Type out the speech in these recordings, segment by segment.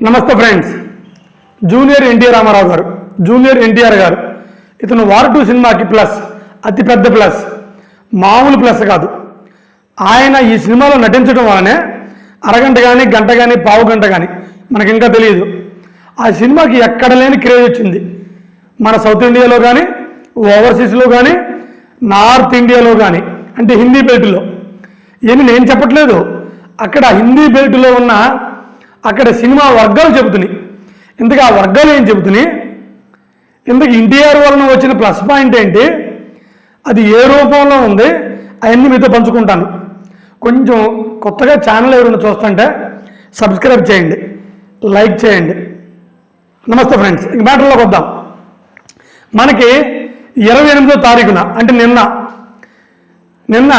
నమస్తే friends. Junior NTR Ramarao గారు junior NTR గారు. ఇతను వార్ టూ సినిమాకి ప్లస్ అతి పెద్ద ప్లస్ మామూలు ప్లస్ కాదు. ఆయన ఈ సినిమాలో నటించడం వలనే అరగంట కానీ గంట కానీ పావు గంట కానీ మనకి ఇంకా తెలియదు. ఆ సినిమాకి ఎక్కడ లేని క్రేజ్ వచ్చింది. మన సౌత్ ఇండియాలో కానీ ఓవర్సీస్లో కానీ నార్త్ ఇండియాలో కానీ అంటే హిందీ బెల్ట్లో ఏమి నేను చెప్పట్లేదు. అక్కడ హిందీ బెల్ట్లో ఉన్న అక్కడ సినిమా వర్గాలు చెబుతున్నాయి. ఇందుకు ఆ వర్గాలు ఏం చెబుతున్నాయి? ఇందుకు ఎన్టీఆర్ వలన వచ్చిన ప్లస్ పాయింట్ ఏంటి? అది ఏ రూపంలో ఉంది? అవన్నీ మీతో పంచుకుంటాను. కొంచెం కొత్తగా ఛానల్ ఎవరైనా చూస్తుంటే సబ్స్క్రైబ్ చేయండి. లైక్ చేయండి. నమస్తే ఫ్రెండ్స్ ఇంక మ్యాటర్లోకి వద్దాం. మనకి ఇరవై ఎనిమిదో తారీఖున అంటే నిన్న నిన్న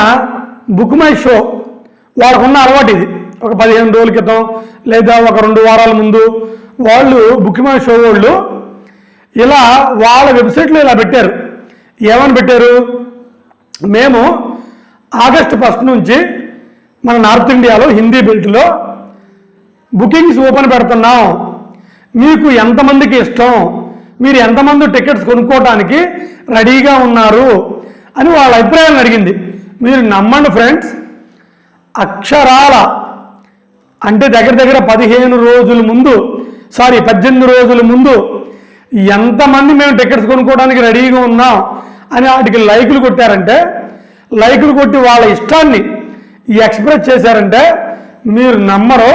బుక్ మై షో వాళ్ళకున్న అలవాటు ఇది. ఒక పదిహేను రోజుల క్రితం లేదా ఒక రెండు వారాల ముందు వాళ్ళు బుక్ మై షో వాళ్ళు ఇలా వాళ్ళ వెబ్సైట్లో ఇలా పెట్టారు. ఏమని పెట్టారు? మేము ఆగస్టు ఫస్ట్ నుంచి మన నార్త్ ఇండియాలో హిందీ బెల్ట్లో బుకింగ్స్ ఓపెన్ పెడుతున్నాం. మీకు ఎంతమందికి ఇష్టం? మీరు ఎంతమంది టికెట్స్ కొనుక్కోవడానికి రెడీగా ఉన్నారు? అని వాళ్ళ అభిప్రాయాన్ని అడిగింది. మీరు నమ్మండి ఫ్రెండ్స్ అక్షరాల అంటే దగ్గర దగ్గర పదిహేను రోజుల ముందు సారీ పద్దెనిమిది రోజుల ముందు ఎంతమంది మేము టికెట్స్ కొనుక్కోవడానికి రెడీగా ఉన్నాం అని వాటికి లైకులు కొట్టారంటే లైకులు కొట్టి వాళ్ళ ఇష్టాన్ని ఎక్స్ప్రెస్ చేశారంటే మీరు నమ్మరు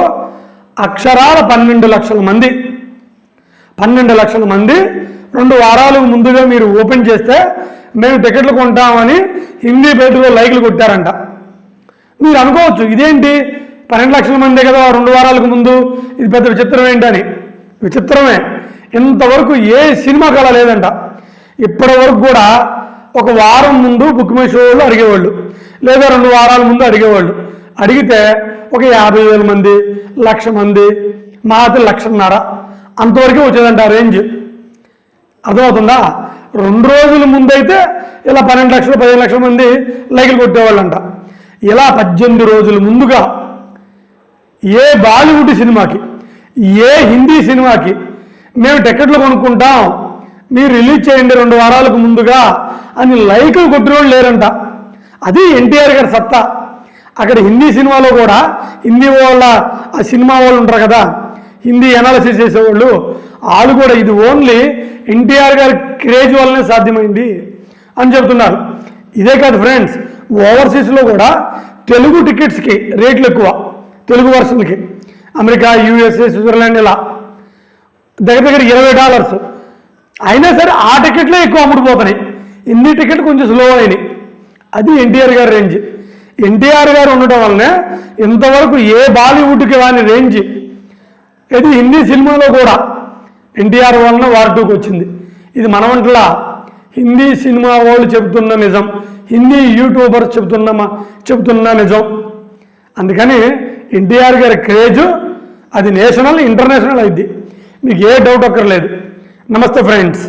అక్షరాల పన్నెండు లక్షల మంది పన్నెండు లక్షల మంది రెండు వారాలు ముందుగా మీరు ఓపెన్ చేస్తే మేము టికెట్లు కొంటామని హిందీ బయటలో లైకులు కొట్టారంట. మీరు అనుకోవచ్చు ఇదేంటి? పన్నెండు లక్షల మందే కదా రెండు వారాలకు ముందు? ఇది పెద్ద విచిత్రం ఏంటని. విచిత్రమే. ఇంతవరకు ఏ సినిమా కళ లేదంట. ఇప్పటి వరకు కూడా ఒక వారం ముందు బుక్ మై షోలు అడిగేవాళ్ళు. లేదా రెండు వారాల ముందు అడిగేవాళ్ళు. అడిగితే ఒక యాభై వేల మంది లక్ష మంది మాత లక్షన్నర. అంతవరకే వచ్చేదంట రేంజ్. అర్థమవుతుందా? రెండు రోజుల ముందైతే ఇలా పన్నెండు లక్షలు పదిహేను లక్షల మంది లైకులు కొట్టేవాళ్ళంట. ఇలా పద్దెనిమిది రోజుల ముందుగా ఏ బాలీవుడ్ సినిమాకి ఏ హిందీ సినిమాకి మేము టికెట్లు కొనుక్కుంటాం మీరు రిలీజ్ చేయండి రెండు వారాలకు ముందుగా అని లైకులు కొట్టిన వాళ్ళు లేరంట. అది ఎన్టీఆర్ గారి సత్తా. అక్కడ హిందీ సినిమాలో కూడా హిందీ వాళ్ళ ఆ సినిమా వాళ్ళు ఉంటారు కదా హిందీ అనాలిసిస్ చేసేవాళ్ళు వాళ్ళు కూడా ఇది ఓన్లీ ఎన్టీఆర్ గారి క్రేజ్ వల్లనే సాధ్యమైంది అని చెబుతున్నారు. ఇదే కాదు ఫ్రెండ్స్ ఓవర్సీస్లో కూడా తెలుగు టికెట్స్కి రేట్లు ఎక్కువ. తెలుగు వర్షన్కి అమెరికా యూఎస్ఏ స్విట్జర్లాండ్ ఇలా దగ్గర దగ్గర ఇరవై డాలర్స్. అయినా సరే ఆ టికెట్లే ఎక్కువ అమ్ముడుపోతున్నాయి హిందీ టికెట్ కొంచెం స్లో అయినాయి. అది ఎన్టీఆర్ గారి రేంజ్. ఎన్టీఆర్ గారు ఉండటం వల్లనే ఇంతవరకు ఏ బాలీవుడ్కి వాని రేంజ్. ఇది హిందీ సినిమాలో కూడా ఎన్టీఆర్ వలన వార్ టూకి వచ్చింది. ఇది మన వంటలా హిందీ సినిమా వాళ్ళు చెబుతున్న నిజం. హిందీ యూట్యూబర్స్ చెబుతున్న చెబుతున్న నిజం. అందుకని ఎన్టీఆర్ గారి క్రేజు అది నేషనల్ ఇంటర్నేషనల్ అయింది. మీకు ఏ డౌట్ అక్కర్లేదు. నమస్తే ఫ్రెండ్స్.